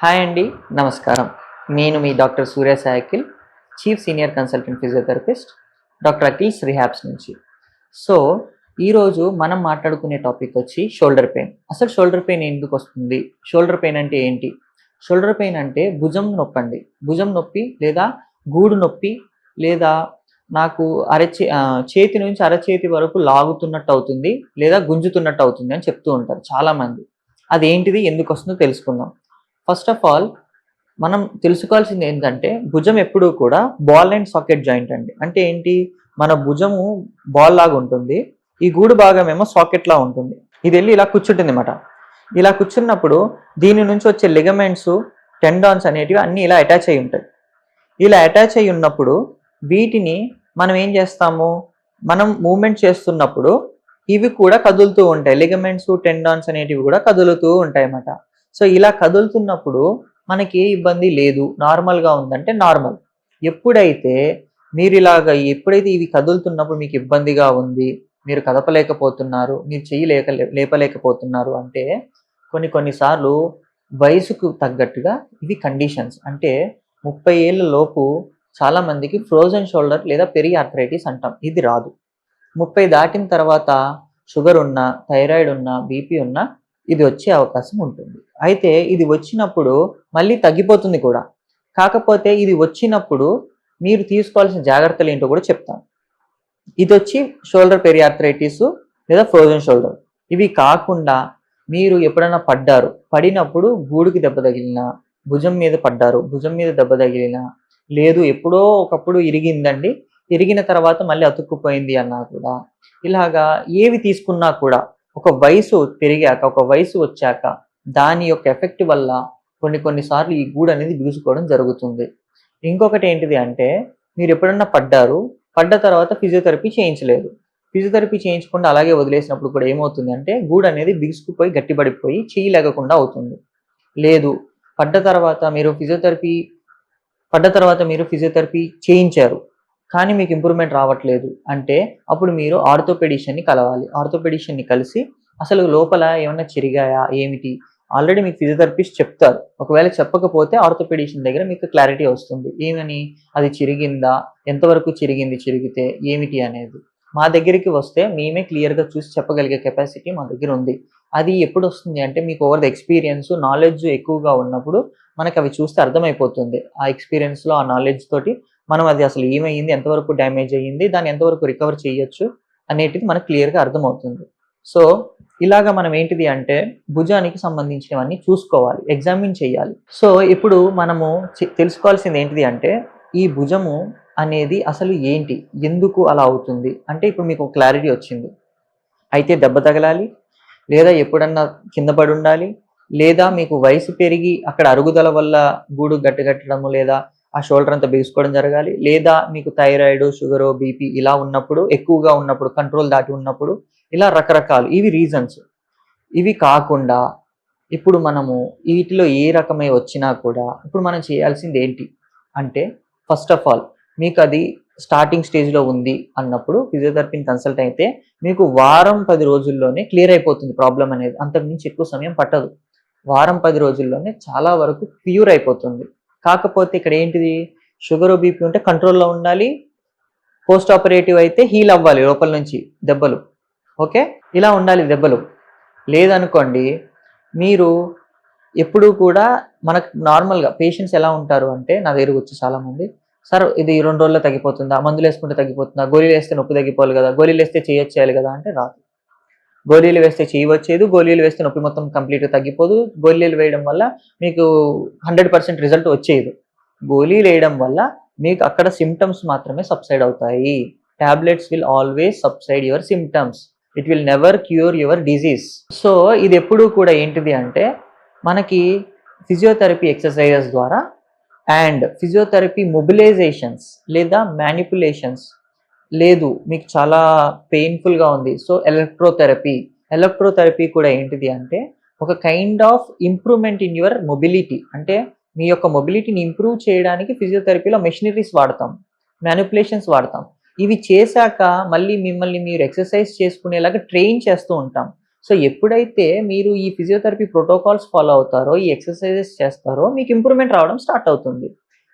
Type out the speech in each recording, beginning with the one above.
Hi అండి నమస్కారం. నేను మీ doctor Surya సాయకిల్ chief senior consultant physiotherapist doctor Akhil's rehabs నుంచి. సో ఈరోజు మనం మాట్లాడుకునే టాపిక్ వచ్చి షోల్డర్ పెయిన్. అసలు షోల్డర్ పెయిన్ ఎందుకు వస్తుంది? షోల్డర్ పెయిన్ అంటే ఏంటి? షోల్డర్ పెయిన్ అంటే భుజం నొప్పి అండి భుజం నొప్పి లేదా గూడు నొప్పి లేదా నాకు అరచే చేతి నుంచి అరచేతి వరకు లాగుతున్నట్టు అవుతుంది లేదా గుంజుతున్నట్టు అవుతుంది అని చెప్తూ ఉంటారు చాలామంది. అదేంటిది? ఎందుకు వస్తుందో తెలుసుకుందాం. ఫస్ట్ ఆఫ్ ఆల్ మనం తెలుసుకోవాల్సింది ఏంటంటే భుజం ఎప్పుడూ కూడా బాల్ అండ్ సాకెట్ జాయింట్ అండి. అంటే ఏంటి? మన భుజము బాల్ లాగా ఉంటుంది. ఈ గూడు భాగం ఏమో సాకెట్ లా ఉంటుంది. ఇది వెళ్ళి ఇలా కూర్చుంటుంది అనమాట ఇలా కూర్చున్నప్పుడు దీని నుంచి వచ్చే లిగమెంట్స్ టెండాన్స్ అనేటివి అన్నీ ఇలా అటాచ్ అయి ఉంటాయి. ఇలా అటాచ్ అయి ఉన్నప్పుడు వీటిని మనం ఏం చేస్తాము? మనం మూమెంట్ చేస్తున్నప్పుడు ఇవి కూడా కదులుతూ ఉంటాయి. లిగమెంట్స్ టెండాన్స్ అనేటివి కూడా కదులుతూ ఉంటాయి అన్నమాట. సో ఇలా కదులుతున్నప్పుడు మనకి ఏ ఇబ్బంది లేదు. నార్మల్గా ఉందంటే నార్మల్ ఎప్పుడైతే మీరు ఇలాగ ఎప్పుడైతే ఇవి కదులుతున్నప్పుడు మీకు ఇబ్బందిగా ఉంది మీరు కదపలేకపోతున్నారు మీరు చెయ్యి లేక లేపలేకపోతున్నారు అంటే కొన్ని కొన్నిసార్లు వయసుకు తగ్గట్టుగా ఇవి కండిషన్స్ అంటే ముప్పై ఏళ్ళ లోపు చాలామందికి ఫ్రోజన్ షోల్డర్ లేదా పెరి ఆర్థరైటిస్ అంటాం. ఇది రాదు. ముప్పై దాటిన తర్వాత షుగర్ ఉన్న థైరాయిడ్ ఉన్న బీపీ ఉన్న ఇది వచ్చే అవకాశం ఉంటుంది. అయితే ఇది వచ్చినప్పుడు మళ్ళీ తగ్గిపోతుంది కూడా. కాకపోతే ఇది వచ్చినప్పుడు మీరు తీసుకోవాల్సిన జాగ్రత్తలు ఏంటో కూడా చెప్తాను. ఇది వచ్చి షోల్డర్ పెరియార్థరైటిస్ లేదా ఫ్రోజన్ షోల్డర్ ఇవి కాకుండా మీరు ఎప్పుడైనా పడ్డారు పడినప్పుడు గూడుకి దెబ్బ తగిలినా భుజం మీద పడ్డారు భుజం మీద దెబ్బ తగిలినా లేదు ఎప్పుడో ఒకప్పుడు ఇరిగిందండి ఇరిగిన తర్వాత మళ్ళీ అతుక్కుపోయింది అన్నా కూడా ఇలాగా ఏవి తీసుకున్నా కూడా ఒక వయసు పెరిగాక ఒక వయసు వచ్చాక దాని యొక్క ఎఫెక్ట్ వల్ల కొన్ని కొన్నిసార్లు ఈ గూడు అనేది బిగుసుకోవడం జరుగుతుంది. ఇంకొకటి ఏంటిది అంటే మీరు ఎప్పుడన్నా పడ్డారు పడ్డ తర్వాత ఫిజియోథెరపీ చేయించలేదు. ఫిజియోథెరపీ చేయించకుండా అలాగే వదిలేసినప్పుడు కూడా ఏమవుతుంది అంటే గూడు అనేది బిగుసుకుపోయి గట్టిపడిపోయి చెయ్యి లేకుండా అవుతుంది. లేదు పడ్డ తర్వాత మీరు ఫిజియోథెరపీ పడ్డ తర్వాత మీరు ఫిజియోథెరపీ చేయించారు. కానీ మీకు ఇంప్రూవ్మెంట్ రావట్లేదు అంటే అప్పుడు మీరు ఆర్థోపెడిషియన్ని కలవాలి. ఆర్థోపెడిషియన్ని కలిసి అసలు లోపల ఏమైనా చిరిగాయా ఏమిటి? ఆల్రెడీ మీకు ఫిజియోథెరపిస్ట్ చెప్తారు. ఒకవేళ చెప్పకపోతే ఆర్థోపెడిషియన్ దగ్గర మీకు క్లారిటీ వస్తుంది. ఏమని? అది చిరిగిందా? ఎంతవరకు చిరిగింది చిరిగితే? ఏమిటి అనేది. మా దగ్గరికి వస్తే మేమే క్లియర్గా చూసి చెప్పగలిగే కెపాసిటీ మా దగ్గర ఉంది. అది ఎప్పుడు వస్తుంది అంటే మీకు ఓవర్ ద ఎక్స్పీరియన్స్ నాలెడ్జ్ ఎక్కువగా ఉన్నప్పుడు మనకు అవి చూస్తే అర్థమైపోతుంది. ఆ ఎక్స్పీరియన్స్లో ఆ నాలెడ్జ్ తోటి మనం అది అసలు ఏమైంది ఎంతవరకు డ్యామేజ్ అయ్యింది దాన్ని ఎంతవరకు రికవర్ చేయొచ్చు అనేటిది మనకు క్లియర్గా అర్థమవుతుంది. సో ఇలాగా మనం ఏంటిది అంటే భుజానికి సంబంధించినవన్నీ చూసుకోవాలి ఎగ్జామిన్ చేయాలి. సో ఇప్పుడు మనము తెలుసుకోవాల్సింది ఏంటిది అంటే ఈ భుజము అనేది అసలు ఏంటి ఎందుకు అలా అవుతుంది? అంటే ఇప్పుడు మీకు క్లారిటీ వచ్చింది. అయితే దెబ్బ తగలాలి లేదా ఎప్పుడన్నా కింద పడి ఉండాలి లేదా మీకు వయసు పెరిగి అక్కడ అరుగుదల వల్ల గూడు గట్టిగట్టడము లేదా ఆ షోల్డర్ అంతా బిగుసుకోవడం జరగాలి. లేదా మీకు థైరాయిడ్ షుగర్ బీపీ ఇలా ఉన్నప్పుడు ఎక్కువగా ఉన్నప్పుడు కంట్రోల్ దాటి ఉన్నప్పుడు ఇలా రకరకాలు. ఇవి రీజన్స్. ఇవి కాకుండా ఇప్పుడు మనము వీటిలో ఏ రకమై వచ్చినా కూడా ఇప్పుడు మనం చేయాల్సింది ఏంటి అంటే ఫస్ట్ ఆఫ్ ఆల్ మీకు అది స్టార్టింగ్ స్టేజ్లో ఉంది అన్నప్పుడు ఫిజియోథెరపీని కన్సల్ట్ అయితే మీకు వారం పది రోజుల్లోనే క్లియర్ అయిపోతుంది ప్రాబ్లం అనేది. అంతకుమించి ఎక్కువ సమయం పట్టదు. వారం పది రోజుల్లోనే చాలా వరకు క్యూర్ అయిపోతుంది. కాకపోతే ఇక్కడ ఏంటిది? షుగర్ బీపీ ఉంటే కంట్రోల్లో ఉండాలి. పోస్ట్ ఆపరేటివ్ అయితే హీల్ అవ్వాలి లోపల నుంచి దెబ్బలు. ఓకే? ఇలా ఉండాలి దెబ్బలు. లేదనుకోండి మీరు ఎప్పుడూ కూడా మనకు నార్మల్గా పేషెంట్స్ ఎలా ఉంటారు అంటే నా దగ్గరకు వచ్చి చాలామంది సార్ ఇది రెండు రోజుల్లో తగ్గిపోతుందా? మందులు వేసుకుంటే తగ్గిపోతుందా? గోళీలు వేస్తే నొప్పి తగ్గిపోవాలి కదా? గోళీలు వేస్తే చేయొచ్చేయాలి కదా? అంటే రాదు. గోళీలు వేస్తే చేయవచ్చేది గోళీలు వేస్తే నొప్పి మొత్తం కంప్లీట్గా తగ్గిపోదు. గోళీలు వేయడం వల్ల మీకు హండ్రెడ్ పర్సెంట్ రిజల్ట్ వచ్చేది గోళీలు వేయడం వల్ల మీకు అక్కడ సిమ్టమ్స్ మాత్రమే సబ్సైడ్ అవుతాయి. Tablets will always subside your symptoms it will never cure your disease so ఇది ఎప్పుడూ కూడా ఏంటిది అంటే మనకి ఫిజియోథెరపీ ఎక్సర్సైజెస్ ద్వారా అండ్ ఫిజియోథెరపీ మొబిలైజేషన్స్ లేదా మ్యానిపులేషన్స్ లేదు మీకు చాలా పెయిన్ఫుల్గా ఉంది. సో ఎలక్ట్రోథెరపీ ఎలక్ట్రోథెరపీ కూడా ఏంటిది అంటే ఒక kind of improvement in your mobility అంటే మీ యొక్క మొబిలిటీని ఇంప్రూవ్ చేయడానికి ఫిజియోథెరపీలో మెషినరీస్ వాడతాం మ్యానిపులేషన్స్ వాడతాం. ఇవి చేశాక మళ్ళీ మిమ్మల్ని మీరు ఎక్సర్సైజ్ చేసుకునేలాగా ట్రైన్ చేస్తూ ఉంటాం. సో ఎప్పుడైతే మీరు ఈ ఫిజియోథెరపీ ప్రోటోకాల్స్ ఫాలో అవుతారో ఈ ఎక్సర్సైజెస్ చేస్తారో మీకు ఇంప్రూవ్మెంట్ రావడం స్టార్ట్ అవుతుంది.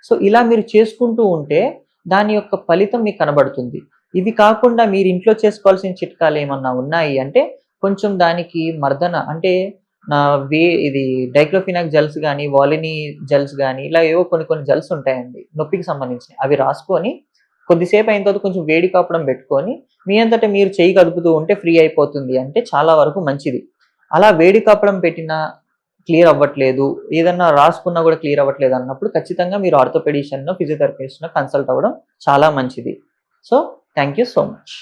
సో ఇలా మీరు చేసుకుంటూ ఉంటే దాని యొక్క ఫలితం మీకు కనబడుతుంది. ఇది కాకుండా మీరు ఇంట్లో చేసుకోవాల్సిన చిట్కాలు ఏమన్నా ఉన్నాయి అంటే కొంచెం దానికి మర్దన అంటే నా వే ఇది డైక్లోఫినాక్ జెల్స్ కానీ వాలిని జెల్స్ కానీ ఇలా ఏవో కొన్ని కొన్ని జెల్స్ ఉంటాయండి నొప్పికి సంబంధించి అవి రాసుకొని కొద్దిసేపు అయిన తర్వాత కొంచెం వేడి కాపడం పెట్టుకొని మీ అంతటా మీరు చేయి కదుపుతూ ఉంటే ఫ్రీ అయిపోతుంది అంటే చాలా వరకు మంచిది. అలా వేడి కాపడం పెట్టినా క్లియర్ అవ్వట్లేదు ఏదన్నా రాసుకున్నా కూడా క్లియర్ అవ్వట్లేదు అన్నప్పుడు ఖచ్చితంగా మీరు ఆర్థోపెడిషియన్ ఫిజియోథెరపిస్ట్ కన్సల్ట్ అవ్వడం చాలా మంచిది. So thank you so much.